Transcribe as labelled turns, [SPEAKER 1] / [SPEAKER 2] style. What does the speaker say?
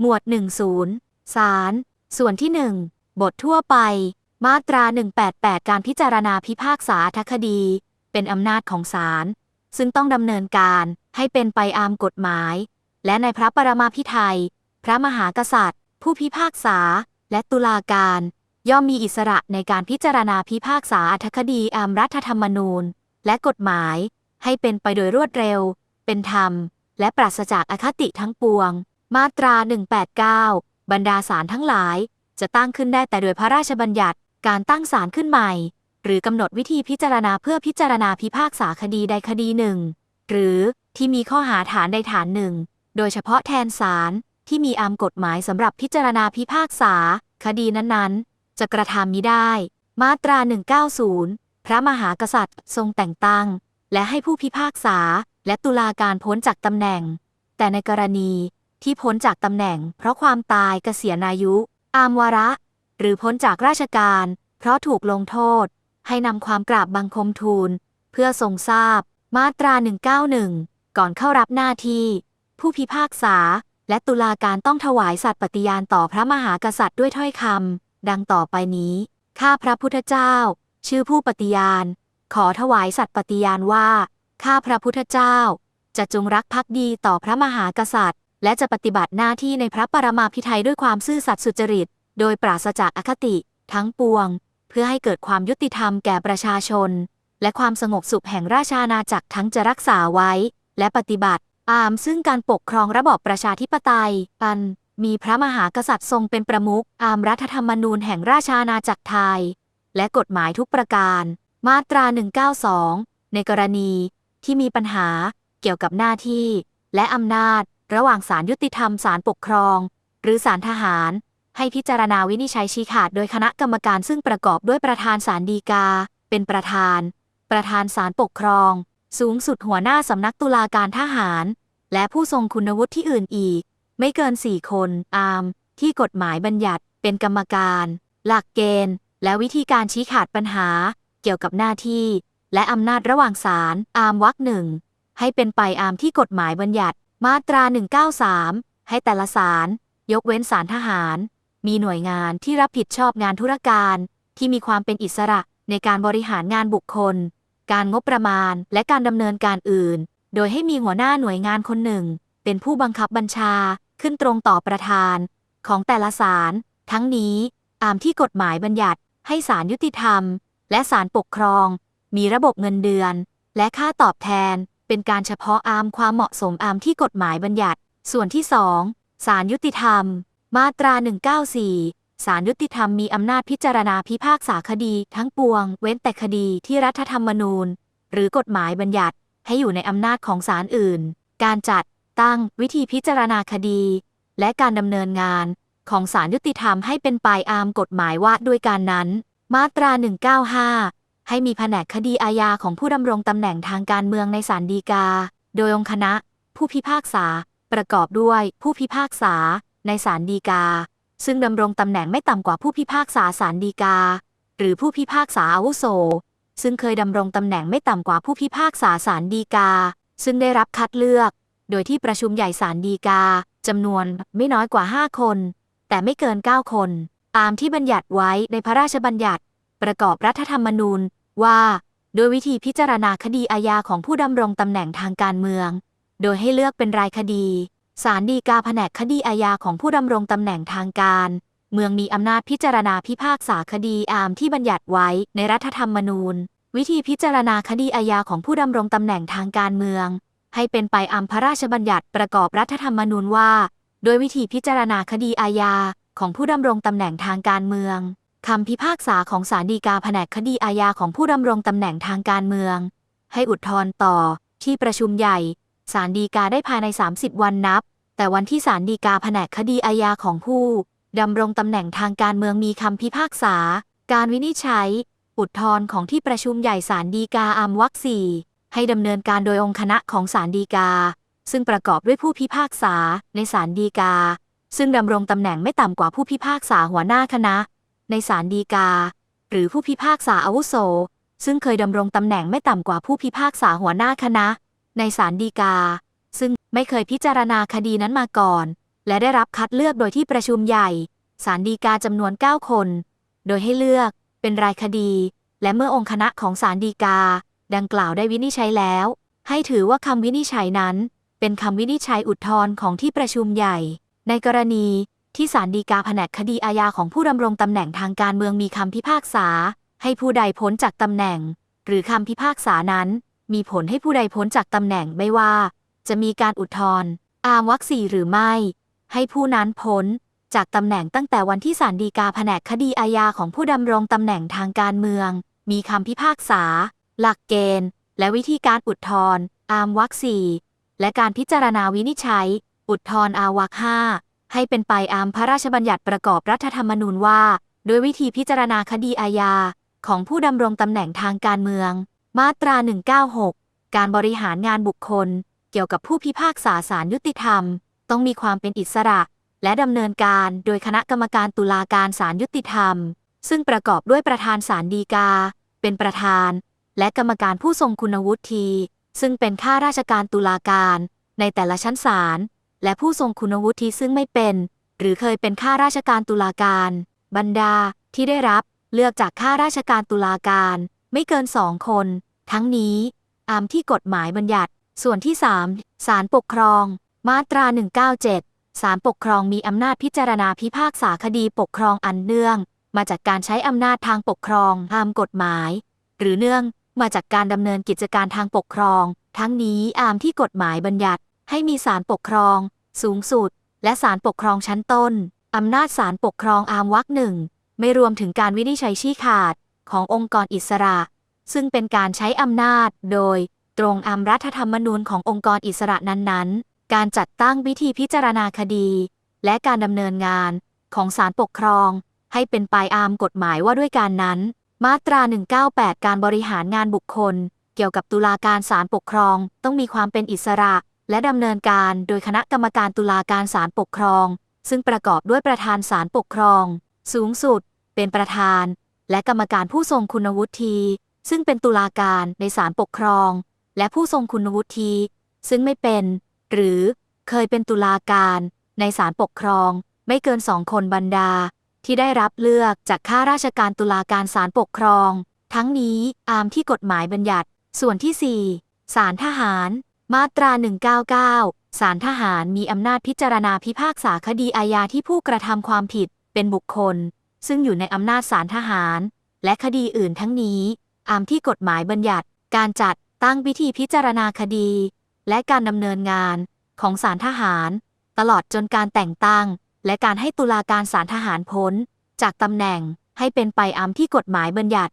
[SPEAKER 1] หมวด 10ศาลส่วนที่ 1 บททั่วไป มาตรา 188 การพิจารณาพิพากษาทคดี เป็นอำนาจของศาล ซึ่งต้องดำเนินการให้เป็นไปตามกฎหมาย และในพระปรมาภิไธยพระมหากษัตริย์ ผู้พิพากษา และตุลาการ ย่อมมีอิสระในการพิจารณาพิพากษาอรรถคดีตามรัฐธรรมนูญ และกฎหมาย ให้เป็นไปโดยรวดเร็ว เป็นธรรม และปราศจากอคติทั้งปวง มาตรา 189 บรรดาศาลทั้งหลาย จะตั้งขึ้นได้แต่โดยพระราชบัญญัติการตั้งศาลขึ้นใหม่ หรือกำหนดวิธีพิจารณาเพื่อพิจารณาพิพากษาคดีใดคดีหนึ่ง หรือที่มีข้อหาฐานใดฐานหนึ่ง โดยเฉพาะแทนศาลที่มีอามกฎหมายสำหรับพิจารณาพิพากษา คดีนั้นๆ จะกระทำมิได้ มาตรา 190 พระมหากษัตริย์ทรงแต่งตั้ง และให้ผู้พิพากษาและตุลาการพ้นจากตำแหน่ง แต่ในกรณี ที่พ้นจากตำแหน่ง เพราะความตายเกษียณอายุ อามวาระ หรือพ้นจากราชการ เพราะถูกลงโทษ ให้นำความกราบบังคมทูล เพื่อทรงทราบ มาตรา 191 ก่อนเข้ารับหน้าที่ ผู้พิพากษา และตุลาการต้องถวายสัตย์ปฏิญาณต่อพระมหากษัตริย์ด้วยถ้อยคำดังต่อไปนี้ ข้าพระพุทธเจ้า ชื่อผู้ปฏิญาณ ขอถวายสัตย์ปฏิญาณว่า ข้าพระพุทธเจ้าจะจงรักภักดีต่อพระมหากษัตริย์ และจะปฏิบัติหน้าที่ในพระปรมาภิไธยด้วยความซื่อสัตย์สุจริต โดยปราศจากอคติ ทั้งปวง เพื่อให้เกิดความยุติธรรมแก่ประชาชน และความสงบสุขแห่งราชอาณาจักรทั้งจะรักษาไว้ และปฏิบัติตามซึ่งการปกครองระบอบประชาธิปไตย ปัน มีพระมหากษัตริย์ทรงเป็นประมุขตามรัฐธรรมนูญแห่งราชอาณาจักรไทย และกฎหมายทุกประการ มาตรา 192 ในกรณีที่มีปัญหาเกี่ยวกับหน้าที่และอำนาจ ระหว่างศาลยุติธรรมศาลปกครอง หรือศาลทหาร ให้พิจารณาวินิจฉัยชี้ขาดโดยคณะกรรมการซึ่งประกอบด้วยประธานศาลฎีกา เป็นประธาน ประธานศาลปกครอง สูงสุดหัวหน้าสำนักตุลาการทหาร และผู้ทรงคุณวุฒิที่อื่นอีก ไม่เกินสี่คนอามที่กฎหมายบัญญัติเป็นกรรมการ หลักเกณฑ์ และวิธีการชี้ขาดปัญหา เกี่ยวกับหน้าที่ และอำนาจระหว่างศาลอามวรรคหนึ่งให้เป็นไปอามที่กฎหมายบัญญัติ มาตรา 193 ให้แต่ละศาลยกเว้นศาลทหาร มีหน่วยงานที่รับผิดชอบงานธุรการ ที่มีความเป็นอิสระในการบริหารงานบุคคล การงบประมาณและการดำเนินการอื่น โดยให้มีหัวหน้าหน่วยงานคนหนึ่ง เป็นผู้บังคับบัญชาขึ้นตรงต่อประธาน ของแต่ละศาลทั้งนี้ตามที่กฎหมายบัญญัติ ให้ศาลยุติธรรม และศาลปกครอง มีระบบเงินเดือน และค่าตอบแทน เป็นการเฉพาะอามความเหมาะสมอามที่กฎหมายบัญญัติ ส่วนที่สองศาลยุติธรรม มาตรา 194 ศาลยุติธรรมมีอำนาจพิจารณาพิพากษาคดีทั้งปวง เว้นแต่คดีที่รัฐธรรมนูญ หรือกฎหมายบัญญัติ ให้อยู่ในอำนาจของศาลอื่น การจัดตั้งวิธีพิจารณาคดี และการดำเนินงานของศาลยุติธรรมให้เป็นไปอามกฎหมายว่าด้วยการนั้น มาตรา 195 ให้มีแผนกคดีอาญาของผู้ดำรงตำแหน่งทางการเมืองในศาลฎีกา โดยองค์คณะ ผู้พิพากษา ประกอบด้วยผู้พิพากษา ในศาลฎีกา ซึ่งดำรงตำแหน่งไม่ต่ำกว่าผู้พิพากษาศาลฎีกา หรือผู้พิพากษาอาวุโส ซึ่งเคยดำรงตำแหน่งไม่ต่ำกว่าผู้พิพากษาศาลฎีกา ซึ่งได้รับคัดเลือก โดยที่ประชุมใหญ่ศาลฎีกาจำนวนไม่น้อยกว่า 5 คน แต่ไม่เกิน 9 คน ตามที่บัญญัติไว้ในพระราชบัญญัติ ประกอบรัฐธรรมนูญ ว่า โดยวิธีพิจารณาคดีอาญาของผู้ดำรงตำแหน่งทางการเมือง โดยให้เลือกเป็นรายคดีศาลฎีกาแผนกคดีอาญาของผู้ดำรงตำแหน่งทางการ เมืองมีอำนาจพิจารณาพิพากษาคดีอามที่บัญญัติไว้ในรัฐธรรมนูญ วิธีพิจารณาคดีอาญาของผู้ดำรงตำแหน่งทางการเมือง ให้เป็นไปอามพระราชบัญญัติประกอบรัฐธรรมนูญว่า โดยวิธีพิจารณาคดีอาญาของผู้ดำรงตำแหน่งทางการเมือง คำพิพากษาของศาลฎีกาแผนกคดีอาญาของผู้ดำรงตำแหน่งทางการเมือง ให้อุทธรณ์ต่อ ที่ประชุมใหญ่ศาลฎีกาได้ภายใน 30 วันนับ แต่วันที่ศาลฎีกาแผนกคดีอาญาของผู้ดำรงตำแหน่งทางการเมืองมีคำพิพากษา การวินิจฉัย อุทธรณ์ของที่ประชุมใหญ่ศาลฎีกาอามวักสี่ให้ดำเนินการโดยองค์คณะของศาลฎีกา ซึ่งประกอบด้วยผู้พิพากษาในศาลฎีกา ซึ่งดำรงตำแหน่งไม่ต่ำกว่าผู้พิพากษาหัวหน้าคณะ ในศาลฎีกา หรือผู้พิพากษาอาวุโส ซึ่งเคยดำรงตำแหน่งไม่ต่ำกว่าผู้พิพากษาหัวหน้าคณะ ในศาลฎีกา ซึ่งไม่เคยพิจารณาคดีนั้นมาก่อน และได้รับคัดเลือกโดยที่ประชุมใหญ่ศาลฎีกาจำนวน 9 คน โดยให้เลือกเป็นรายคดี และเมื่อองค์คณะของศาลฎีกา ดังกล่าวได้วินิจฉัยแล้ว ให้ถือว่าคำวินิจฉัยนั้น เป็นคำวินิจฉัยอุทธรณ์ของที่ประชุมใหญ่ ในกรณี ที่ศาลฎีกาแผนกคดีอาญาของผู้ดำรงตำแหน่งทางการเมืองมีคำพิพากษา ให้ผู้ใดพ้นจากตำแหน่ง หรือคำพิพากษานั้น มีผลให้ผู้ใดพ้นจากตำแหน่งไม่ว่า จะมีการอุทธรณ์อามวรรคสี่หรือไม่ ให้ผู้นั้นพ้น จากตำแหน่งตั้งแต่วันที่ศาลฎีกาแผนกคดีอาญาของผู้ดำรงตำแหน่งทางการเมือง มีคำพิพากษา หลักเกณฑ์ และวิธีการอุทธรณ์อามวรรคสี่และการพิจารณาวินิจฉัย อุทธรณ์อาวรรคห้า ให้เป็นไปอามพระราชบัญญัติประกอบรัฐธรรมนูญว่าโดยวิธีพิจารณาคดีอาญา ของผู้ดำรงตำแหน่งทางการเมือง มาตรา 196 การบริหารงานบุคคล เกี่ยวกับผู้พิพากษาศาลยุติธรรม ต้องมีความเป็นอิสระ และดำเนินการโดยคณะกรรมการตุลาการศาลยุติธรรม ซึ่งประกอบด้วยประธานศาลฎีกา เป็นประธาน และกรรมการผู้ทรงคุณวุฒิซึ่งเป็นข้าราชการตุลาการ ในแต่ละชั้นศาล และผู้ทรงคุณวุฒิซึ่งไม่เป็น หรือเคยเป็นข้าราชการตุลาการ บรรดาที่ได้รับเลือกจากข้าราชการตุลาการ ไม่เกินสองคน ทั้งนี้ตามที่กฎหมายบัญญัติ ส่วนที่ 3 ศาลปกครอง มาตรา 197 ศาลปกครองมีอำนาจพิจารณาพิพากษาคดีปกครองอันเนื่อง มาจากการใช้อำนาจทางปกครองตามกฎหมาย หรือเนื่องมาจากการดำเนินกิจการทางปกครอง ทั้งนี้อามที่กฎหมายบัญญัติ ให้มีศาลปกครอง สูงสุด และศาลปกครองชั้นต้น อำนาจศาลปกครองอามวรรคหนึ่ง ไม่รวมถึงการวินิจฉัยชี้ขาดขององค์กรอิสระ ซึ่งเป็นการใช้อำนาจโดยตรงอามรัฐธรรมนูญขององค์กรอิสระนั้นๆ การจัดตั้งวิธีพิจารณาคดี และการดำเนินงานของศาลปกครอง ให้เป็นไปอามกฎหมายว่าด้วยการนั้น มาตรา 198 การบริหารงานบุคคล เกี่ยวกับตุลาการศาลปกครองต้องมีความเป็นอิสระ และดำเนินการโดยคณะกรรมการตุลาการศาลปกครอง ซึ่งประกอบด้วยประธานศาลปกครอง สูงสุด เป็นประธาน และกรรมการผู้ทรงคุณวุฒิซึ่งเป็นตุลาการในศาลปกครอง และผู้ทรงคุณวุฒิซึ่งไม่เป็น หรือเคยเป็นตุลาการ ในศาลปกครอง ไม่เกินสองคนบรรดา ที่ได้รับเลือกจากข้าราชการตุลาการศาลปกครอง ทั้งนี้อามที่กฎหมายบัญญัติ ส่วนที่ 4ศาลทหาร มาตรา 199 ศาลทหารมีอำนาจพิจารณาพิพากษาคดีอาญาที่ผู้กระทำความผิดเป็นบุคคล ซึ่งอยู่ในอำนาจศาลทหาร และคดีอื่นทั้งนี้อามที่กฎหมายบัญญัติ การจัดตั้งวิธีพิจารณาคดี และการดำเนินงานของศาลทหาร ตลอดจนการแต่งตั้ง และการให้ตุลาการศาลทหารพ้น จากตำแหน่งให้เป็นไปอามที่กฎหมายบัญญัติ